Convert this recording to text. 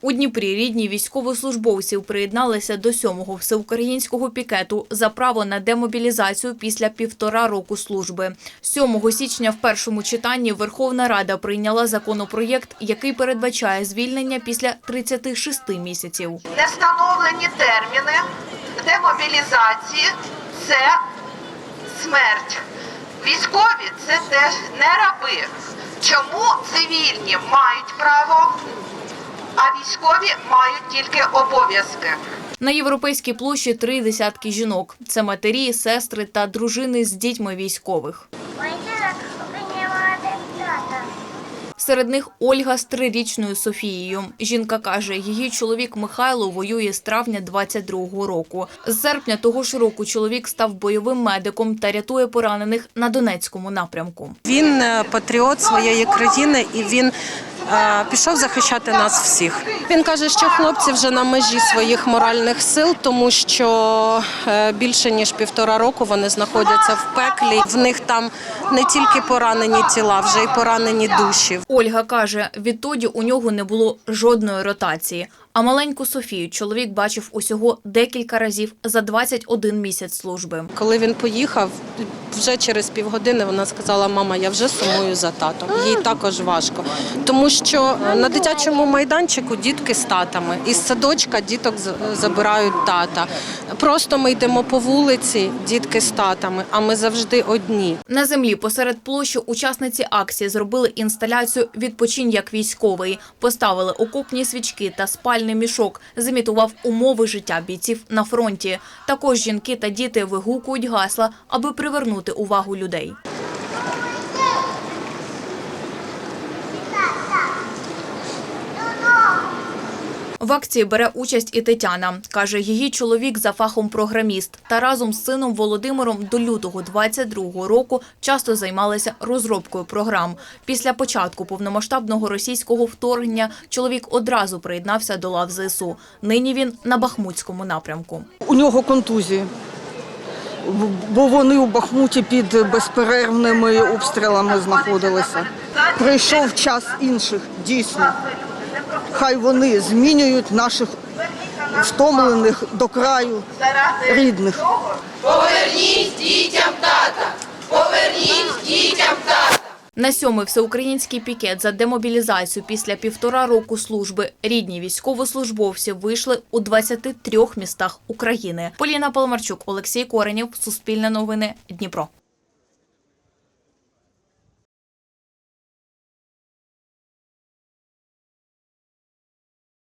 У Дніпрі рідні військовослужбовців приєдналися до сьомого всеукраїнського пікету за право на демобілізацію після півтора року служби. 7 січня в першому читанні Верховна Рада прийняла законопроєкт, який передбачає звільнення після 36 місяців. не встановлені терміни демобілізації це смерть. Військові це теж не раби. Чому цивільні мають право, а військові мають тільки обов'язки? На європейській площі три десятки жінок. Це матері, сестри та дружини з дітьми військових. Серед них Ольга з трирічною Софією. Жінка каже, її чоловік Михайло воює з травня 22-го року. З серпня того ж року чоловік став бойовим медиком та рятує поранених на Донецькому напрямку. Він е, патріот своєї країни і він пішов захищати нас всіх. Він каже, що хлопці вже на межі своїх моральних сил, тому що е, більше ніж півтора року вони знаходяться в пеклі. В них там не тільки поранені тіла, вже й поранені душі. Ольга каже, відтоді у нього не було жодної ротації. А маленьку Софію чоловік бачив усього декілька разів за 21 місяць служби. Коли він поїхав, вже через півгодини вона сказала: Мама, я вже сумую за татом. Їй також важко, тому що на дитячому майданчику дітки з татами, із садочка діток забирають тата. Просто ми йдемо по вулиці, дітки з татами, а ми завжди одні. На землі посеред площі учасниці акції зробили інсталяцію «Відпочинь як військовий», поставили окопні свічки та спальний мішок, зимітував умови життя бійців на фронті. Також жінки та діти вигукують гасла, аби привернути увагу людей. В акції бере участь і Тетяна. Каже, її чоловік за фахом програміст та разом з сином Володимиром до лютого 22-го року часто займалися розробкою програм. Після початку повномасштабного російського вторгнення чоловік одразу приєднався до лав ЗСУ. Нині він на Бахмутському напрямку. У нього контузії, бо вони у Бахмуті під безперервними обстрілами знаходилися. Прийшов час інших, дійсно. Хай вони змінюють наших втомлених до краю рідних. Поверніть поверніть На сьомий всеукраїнський пікет за демобілізацію після півтора року служби рідні військовослужбовці вийшли у 23 містах України. Поліна Паламарчук, Олексій Коренєв, Суспільне новини, Дніпро.